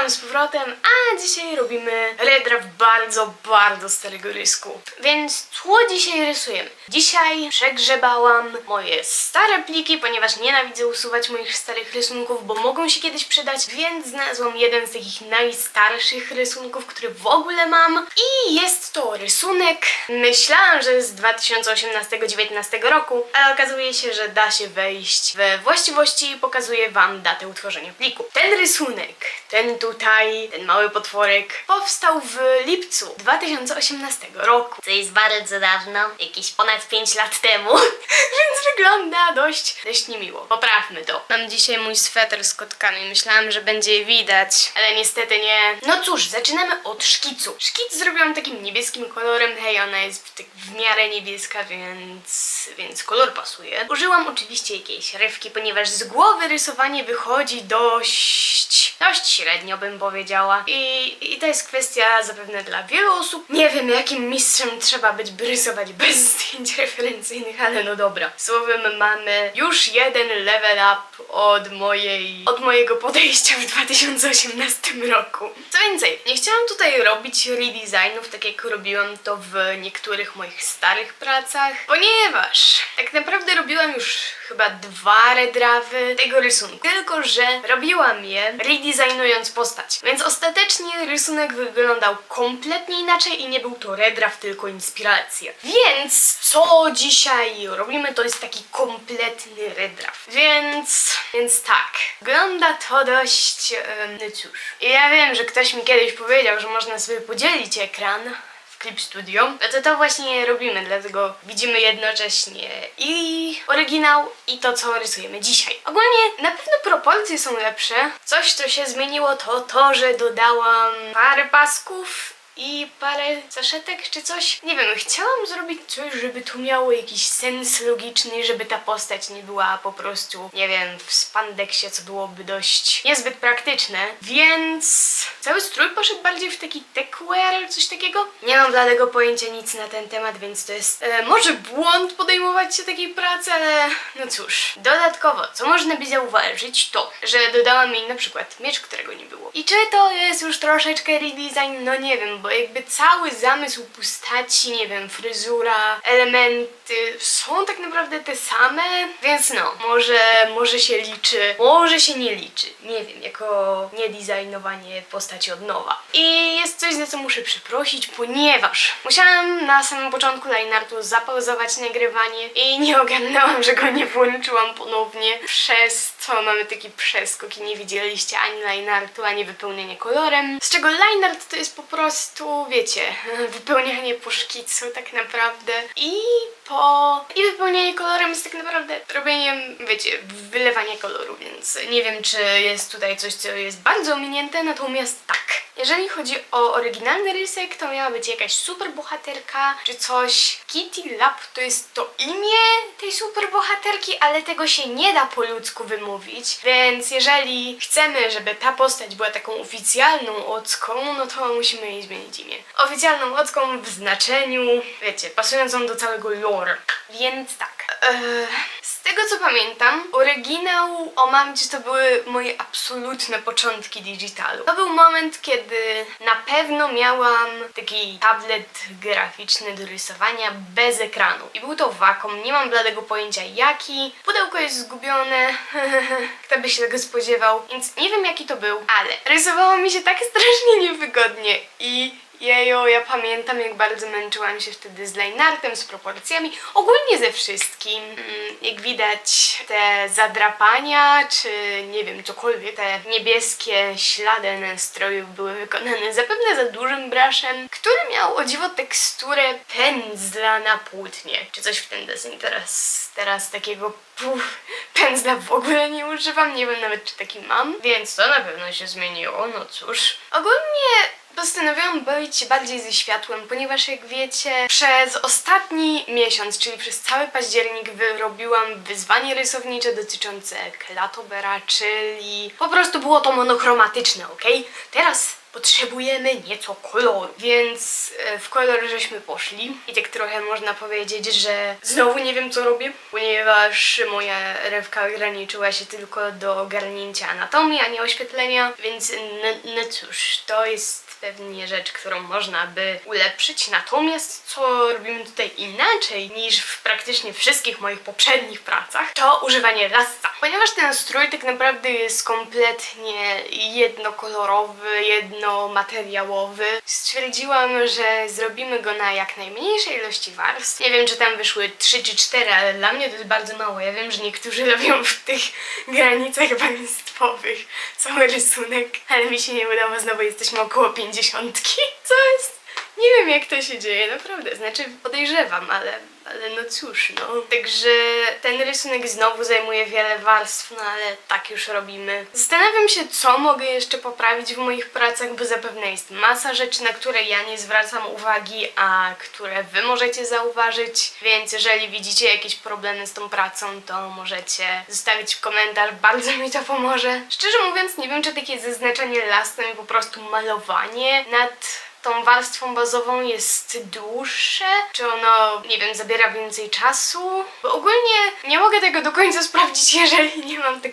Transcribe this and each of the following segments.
witam z powrotem, a dzisiaj robimy redraft bardzo, bardzo starego rysku. Więc co dzisiaj rysujemy? Dzisiaj przegrzebałam moje stare pliki, ponieważ nienawidzę usuwać moich starych rysunków, bo mogą się kiedyś przydać, więc znalazłam jeden z takich najstarszych rysunków, który w ogóle mam i jest to rysunek, myślałam, że z 2018-19 roku, ale okazuje się, że da się wejść we właściwości i pokazuję wam datę utworzenia pliku. Ten rysunek, ten tutaj, ten mały potworek powstał w lipcu 2018 roku. To jest bardzo dawno, jakieś ponad 5 lat temu, więc wygląda dość, dość niemiło. Poprawmy to. Mam dzisiaj mój sweter z kotkami, myślałam, że będzie je widać, ale niestety nie. No cóż, zaczynamy od szkicu. Szkic zrobiłam takim niebieskim kolorem, hej, ona jest w, tak w miarę niebieska, więc, więc kolor pasuje. Użyłam oczywiście jakiejś rywki, ponieważ z głowy rysowanie wychodzi dość, dość średnio bym powiedziała. I, I to jest kwestia zapewne dla wielu osób. Nie wiem jakim mistrzem trzeba być, by rysować bez zdjęć referencyjnych, ale no dobra. Słowem mamy już jeden level up od mojej, od mojego podejścia w 2018 roku. Co więcej, nie chciałam tutaj robić redesignów, tak jak robiłam to w niektórych moich starych pracach, ponieważ tak naprawdę robiłam już chyba dwa redrawy tego rysunku. Tylko, że robiłam je redesignując postać. Więc ostatecznie rysunek wyglądał kompletnie inaczej i nie był to redraw, tylko inspiracja. Więc co dzisiaj robimy, to jest taki kompletny redraw. Więc, więc tak, wygląda to dość, em, no cóż. I ja wiem, że ktoś mi kiedyś powiedział, że można sobie podzielić ekran Clip Studio, no to to właśnie robimy, dlatego widzimy jednocześnie i oryginał, i to, co rysujemy dzisiaj. Ogólnie na pewno proporcje są lepsze. Coś, co się zmieniło, to to, że dodałam parę pasków i parę zaszetek czy coś. Nie wiem, chciałam zrobić coś, żeby to miało jakiś sens logiczny, żeby ta postać nie była po prostu, nie wiem, w spandeksie, co byłoby dość niezbyt praktyczne. Więc cały strój poszedł bardziej w taki techwear, coś takiego. Nie mam bladego pojęcia nic na ten temat, więc to jest e, może błąd podejmować się takiej pracy, ale no cóż. Dodatkowo, co można by zauważyć, to, że dodałam jej na przykład miecz, którego nie było. I czy to jest już troszeczkę redesign? No nie wiem, bo jakby cały zamysł postaci, nie wiem, fryzura, elementy są tak naprawdę te same, więc no, może, może się liczy, może się nie liczy. Nie wiem, jako niedesignowanie postaci od nowa. I jest coś, za co muszę przeprosić, ponieważ musiałam na samym początku lineartu zapauzować nagrywanie i nie ogarnęłam, że go nie włączyłam ponownie, przez co mamy taki przeskok i nie widzieliście ani lineartu, ani wypełnienia kolorem. Z czego lineart to jest po prostu, wiecie, wypełnianie po szkicu tak naprawdę i po... i wypełnienie kolorem jest tak naprawdę robieniem, wiecie, wylewania koloru, więc nie wiem, czy jest tutaj coś, co jest bardzo ominięte, natomiast tak. Jeżeli chodzi o oryginalny rysek, to miała być jakaś super bohaterka, czy coś. Kitty Lab to jest to imię tej super bohaterki, ale tego się nie da po ludzku wymówić, więc jeżeli chcemy, żeby ta postać była taką oficjalną ocką, no to musimy jej zmienić imię. Oficjalną ocką w znaczeniu, wiecie, pasującą do całego lore. Więc tak. Eee, z tego co pamiętam, oryginał o mamcie to były moje absolutne początki digitalu. To był moment, kiedy na pewno miałam taki tablet graficzny do rysowania bez ekranu. I był to Wacom, nie mam bladego pojęcia jaki. Pudełko jest zgubione, kto by się tego spodziewał, więc nie wiem jaki to był, ale rysowało mi się tak strasznie niewygodnie i Jejo, ja pamiętam jak bardzo męczyłam się wtedy z lineartem, z proporcjami, ogólnie ze wszystkim. Mm, Jak widać te zadrapania, czy nie wiem, cokolwiek, te niebieskie ślady na stroju były wykonane zapewne za dużym braszem, który miał o dziwo teksturę pędzla na płótnie, czy coś w ten deseń. Teraz, teraz takiego puf, pędzla w ogóle nie używam, nie wiem nawet czy taki mam, więc to na pewno się zmieniło, no cóż. Ogólnie Postanowiłam się bardziej ze światłem, ponieważ jak wiecie, przez ostatni miesiąc, czyli przez cały październik wyrobiłam wyzwanie rysownicze dotyczące Klatobera, czyli po prostu było to monochromatyczne, ok? Teraz potrzebujemy nieco koloru. Więc e, w kolor żeśmy poszli i tak trochę można powiedzieć, że znowu nie wiem co robię, ponieważ moja rewka ograniczyła się tylko do ogarnięcia anatomii, a nie oświetlenia, więc no cóż, to jest pewnie rzecz, którą można by ulepszyć. Natomiast co robimy tutaj inaczej niż w praktycznie wszystkich moich poprzednich pracach, to używanie lasa. Ponieważ ten strój tak naprawdę jest kompletnie jednokolorowy, jednomateriałowy, stwierdziłam, że zrobimy go na jak najmniejszej ilości warstw. Nie wiem, czy tam wyszły 3 czy 4, ale dla mnie to jest bardzo mało. Ja wiem, że niektórzy robią w tych granicach państwowych cały rysunek, ale mi się nie udało, znowu jesteśmy około 50. Co jest? Nie wiem jak to się dzieje, naprawdę. Znaczy podejrzewam, ale, ale no cóż, no. Także ten rysunek znowu zajmuje wiele warstw, no ale tak już robimy. Zastanawiam się, co mogę jeszcze poprawić w moich pracach, bo zapewne jest masa rzeczy, na które ja nie zwracam uwagi, a które wy możecie zauważyć. Więc jeżeli widzicie jakieś problemy z tą pracą, to możecie zostawić komentarz, bardzo mi to pomoże. Szczerze mówiąc, nie wiem, czy takie zaznaczenie lasem po prostu malowanie nad tą warstwą bazową jest dłuższe? Czy ono, nie wiem, zabiera więcej czasu? Bo ogólnie nie mogę tego do końca sprawdzić, jeżeli nie mam tak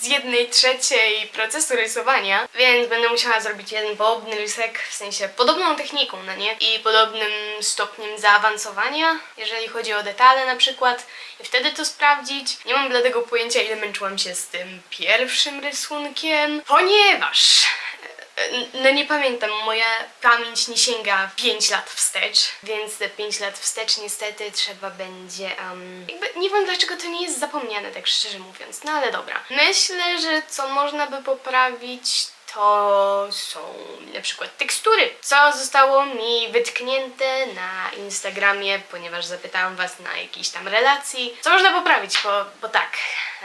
z jednej trzeciej procesu rysowania, więc będę musiała zrobić jeden podobny rysek, w sensie podobną techniką, no nie? I podobnym stopniem zaawansowania, jeżeli chodzi o detale na przykład, i wtedy to sprawdzić. Nie mam dlatego pojęcia, ile męczyłam się z tym pierwszym rysunkiem, ponieważ no nie pamiętam, moja pamięć nie sięga 5 lat wstecz, więc te 5 lat wstecz niestety trzeba będzie. Um, jakby nie wiem dlaczego to nie jest zapomniane, tak szczerze mówiąc, no ale dobra. Myślę, że co można by poprawić, to są na przykład tekstury, co zostało mi wytknięte na Instagramie, ponieważ zapytałam Was na jakiejś tam relacji, co można poprawić, bo, bo tak,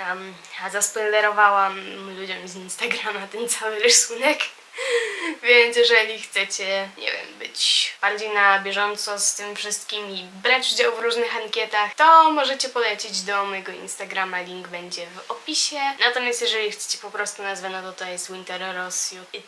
um, a zaspoilerowałam ludziom z Instagrama ten cały rysunek. Więc jeżeli chcecie, nie wiem, być bardziej na bieżąco z tym wszystkim i brać udział w różnych ankietach, to możecie polecieć do mojego Instagrama, link będzie w opisie. Natomiast jeżeli chcecie po prostu nazwę, no to to jest Winter Rossiu i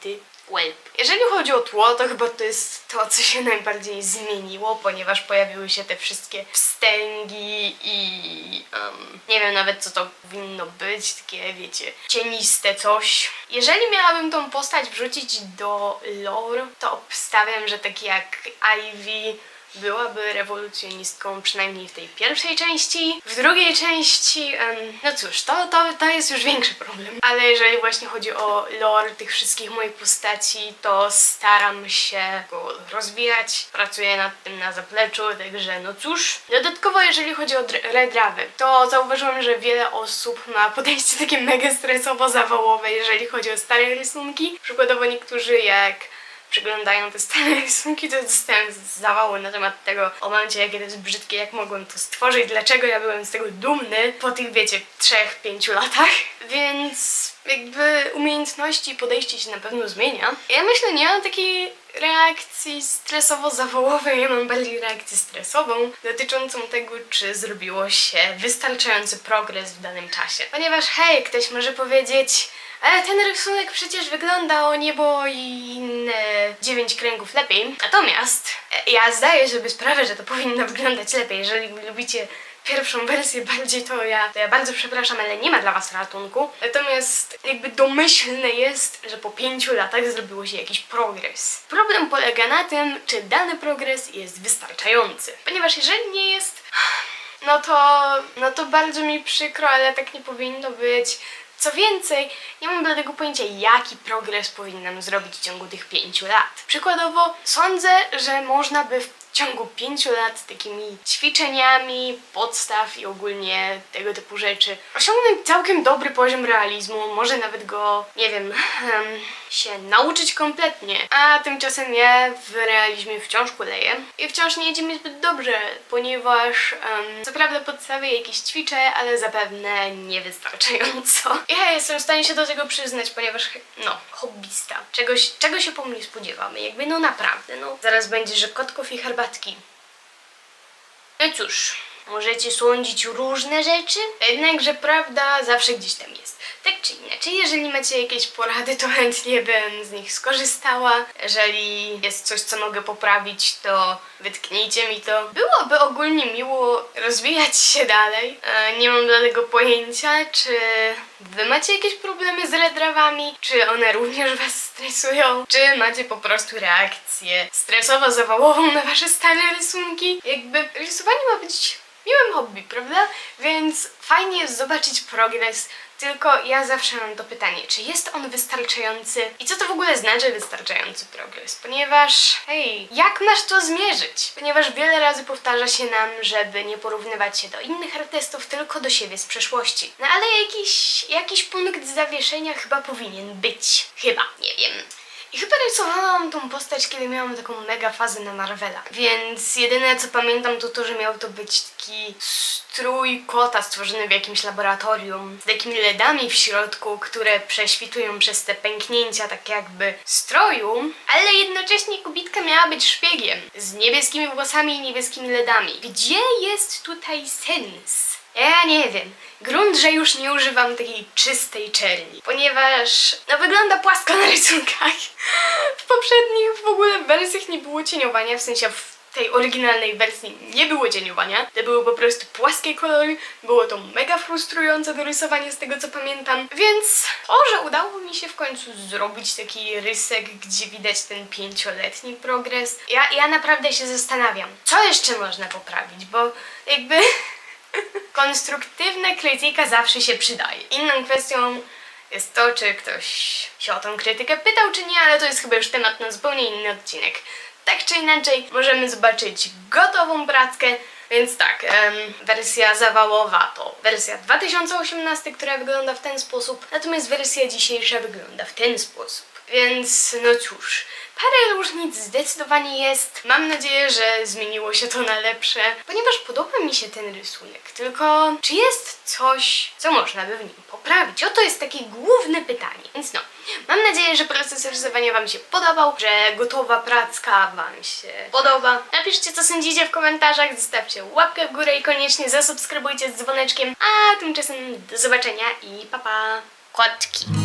Jeżeli chodzi o tło, to chyba to jest to, co się najbardziej zmieniło, ponieważ pojawiły się te wszystkie wstęgi i um, nie wiem nawet co to powinno być, takie wiecie, cieniste coś. Jeżeli miałabym tą postać wrzucić do lore, to obstawiam, że taki jak Ivy byłaby rewolucjonistką, przynajmniej w tej pierwszej części. W drugiej części, no cóż, to, to, to jest już większy problem. Ale jeżeli właśnie chodzi o lore tych wszystkich moich postaci, to staram się go rozwijać. Pracuję nad tym na zapleczu, także no cóż. Dodatkowo, jeżeli chodzi o dr- redrawy, to zauważyłam, że wiele osób ma podejście takie mega stresowo-zawołowe, jeżeli chodzi o stare rysunki. Przykładowo niektórzy jak przeglądają te stare rysunki, to dostałem zawały na temat tego, o momencie jakie to jest brzydkie, jak mogłem to stworzyć, dlaczego ja byłem z tego dumny po tych, wiecie, 3-5 latach. Więc jakby umiejętności i podejście się na pewno zmienia. Ja myślę, nie mam takiej reakcji stresowo-zawołowej, ja mam bardziej reakcję stresową dotyczącą tego, czy zrobiło się wystarczający progres w danym czasie. Ponieważ hej, ktoś może powiedzieć, ale ten rysunek przecież wygląda o niebo i inne dziewięć kręgów lepiej. Natomiast e, ja zdaję sobie sprawę, że to powinno wyglądać lepiej. Jeżeli lubicie pierwszą wersję bardziej, to ja, to ja bardzo przepraszam, ale nie ma dla was ratunku. Natomiast jakby domyślne jest, że po pięciu latach zrobiło się jakiś progres. Problem polega na tym, czy dany progres jest wystarczający. Ponieważ jeżeli nie jest, no to, no to bardzo mi przykro, ale tak nie powinno być. Co więcej, nie mam bladego pojęcia, jaki progres powinnam zrobić w ciągu tych pięciu lat. Przykładowo, sądzę, że można by w ciągu pięciu lat takimi ćwiczeniami, podstaw i ogólnie tego typu rzeczy osiągnąć całkiem dobry poziom realizmu, może nawet go, nie wiem, em, się nauczyć kompletnie. A tymczasem ja w realizmie wciąż kuleję i wciąż nie idzie mi zbyt dobrze, ponieważ em, co prawda podstawy jakieś ćwiczę, ale zapewne niewystarczająco. Ja jestem w stanie się do tego przyznać, ponieważ no, hobbysta. Czegoś, czego się po mnie spodziewamy, jakby no naprawdę, no. Zaraz będzie, że kotków i herbatki. No cóż, możecie sądzić różne rzeczy, jednakże prawda zawsze gdzieś tam jest. Tak czy inaczej, jeżeli macie jakieś porady, to chętnie bym z nich skorzystała. Jeżeli jest coś, co mogę poprawić, to wytknijcie mi to. Byłoby ogólnie miło rozwijać się dalej. E, nie mam dlatego pojęcia, czy wy macie jakieś problemy z redrawami, czy one również was stresują, czy macie po prostu reakcję stresowo-zawałową na wasze stare rysunki. Jakby rysowanie ma być miłym hobby, prawda? Więc fajnie jest zobaczyć progres. Tylko ja zawsze mam to pytanie, czy jest on wystarczający i co to w ogóle znaczy wystarczający progres? Ponieważ, hej, jak masz to zmierzyć? Ponieważ wiele razy powtarza się nam, żeby nie porównywać się do innych artystów, tylko do siebie z przeszłości. No ale jakiś, jakiś punkt zawieszenia chyba powinien być. Chyba, nie wiem. I chyba rysowałam tą postać, kiedy miałam taką mega fazę na Marvela. Więc jedyne co pamiętam to to, że miał to być taki strój kota stworzony w jakimś laboratorium z takimi LEDami w środku, które prześwitują przez te pęknięcia tak jakby stroju, ale jednocześnie kubitka miała być szpiegiem z niebieskimi włosami i niebieskimi LEDami. Gdzie jest tutaj sens? Ja nie wiem. Grunt, że już nie używam takiej czystej czerni, ponieważ no wygląda płasko na rysunkach. W poprzednich w ogóle wersjach nie było cieniowania, w sensie w tej oryginalnej wersji nie było cieniowania. To były po prostu płaskie kolory. Było to mega frustrujące do rysowania z tego co pamiętam. Więc to, że udało mi się w końcu zrobić taki rysek, gdzie widać ten pięcioletni progres. Ja, ja naprawdę się zastanawiam, co jeszcze można poprawić, bo jakby konstruktywna krytyka zawsze się przydaje. Inną kwestią jest to, czy ktoś się o tą krytykę pytał, czy nie, ale to jest chyba już temat na zupełnie inny odcinek. Tak czy inaczej, możemy zobaczyć gotową prackę, więc tak, em, wersja zawałowa to wersja 2018, która wygląda w ten sposób, natomiast wersja dzisiejsza wygląda w ten sposób. Więc no cóż, parę różnic zdecydowanie jest. Mam nadzieję, że zmieniło się to na lepsze, ponieważ podoba mi się ten rysunek. Tylko, czy jest coś, co można by w nim poprawić? Oto jest takie główne pytanie. Więc no, mam nadzieję, że proces rysowania Wam się podobał, że gotowa pracka Wam się podoba. Napiszcie, co sądzicie w komentarzach, zostawcie łapkę w górę i koniecznie zasubskrybujcie z dzwoneczkiem. A tymczasem do zobaczenia i pa pa! Kotki.